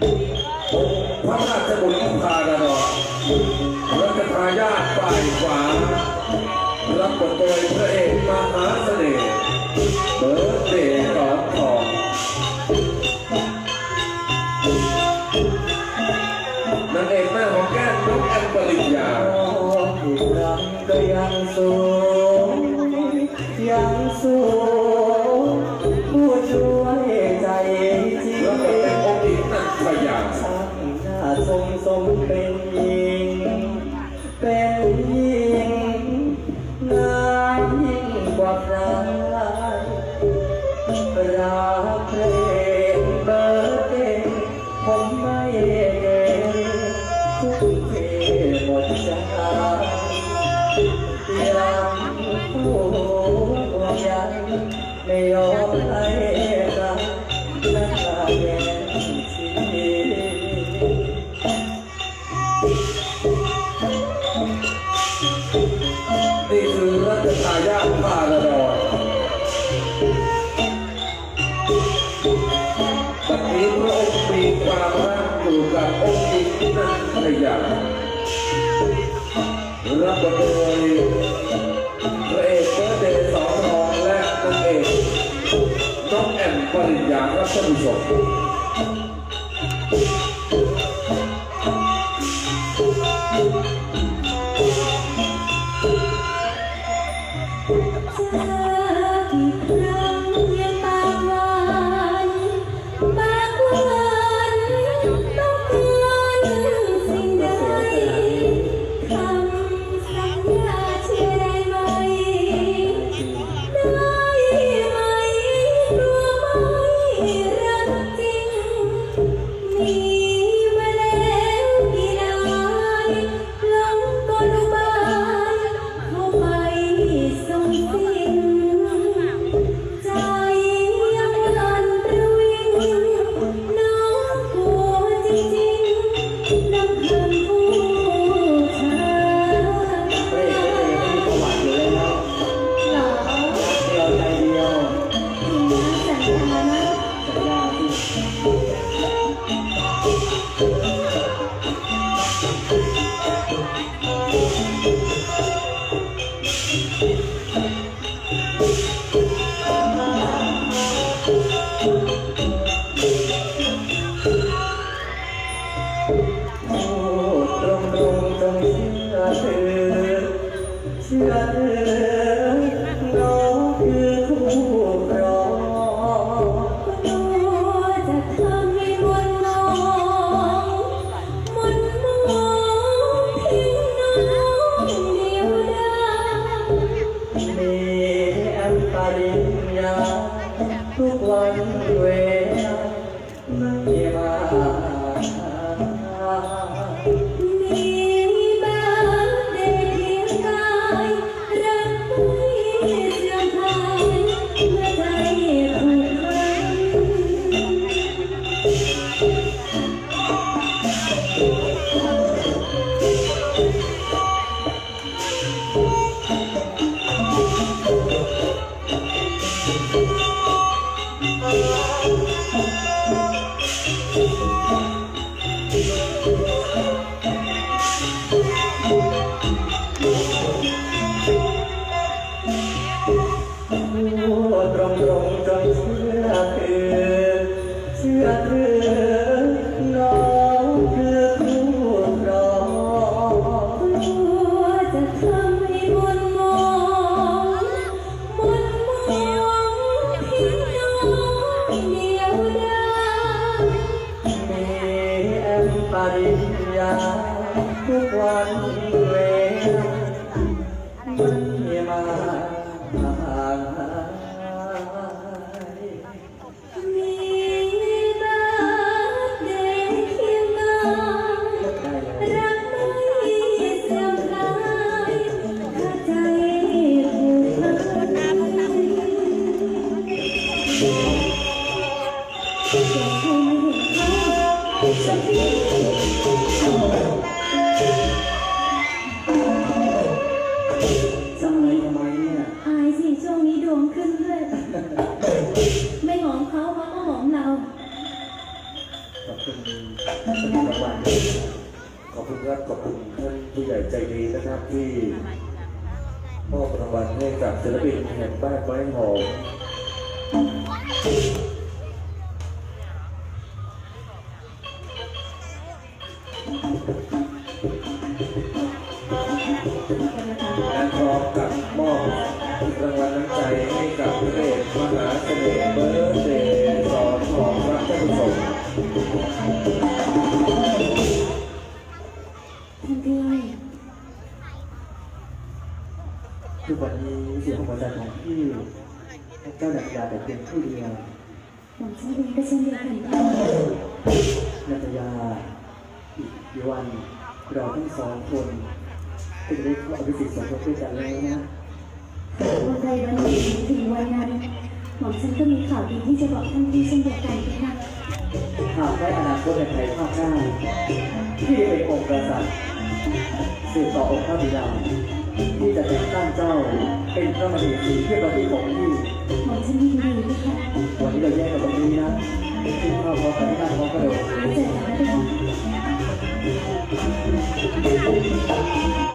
พระราชบุตรพาดารอรัชทายาทฝ่ายขวารับบทโดยพระเอกมหาเสน่ห์เบอร์ดเด สมเป็นหญิงเป็นหญิง lugar onde tudo é estrelado. Lamba do olho, reencontre essa honra, leve com ele. Não é brilhar, nós somos outros. ทุกวันเว ရိယทุกวันเวลา ขอบคุณท่านผู้ใหญ่ใจดีนะครับที่มอบรางวัลให้กับศิลปินแห่งบ้านไม้หอมและพร้อมกับมอบรางวัลน้ำใจให้กับพระเอกมหาเสน่ห์ ทุกวันนี้เสียงหัวใจของพี่เจ้าหนักยาแต่เพียงผู้เดียวหม่อมฉันเองก็เช่นเดียวกันค่ะนัตยาอีกวันเราทั้งสองคนก็จะได้เข้าอภิสิทธิ์สมรสด้วยกันแล้วนะวันใดวันหนึ่งถึงวันนั้นหม่อมฉันก็มีข่าวดีที่จะบอกท่านพี่เช่นเดียวกันค่ะหากได้อนาคตในไทยภาคหน้าที่ได้เป็นองค์กษัตริย์สืบต่อองค์พระบิดา ที่จะแต่งตั้งเจ้าเป็นพระมเหสีเพื่อประโยชน์ของพี่หม่อมฉันยินดีนะคะวันนี้เราแยกกันตรงนี้นะที่ข้าวพร้อมกันที่นั่งพร้อมกันเลยไว้เจอกันนะพี่ค่ะ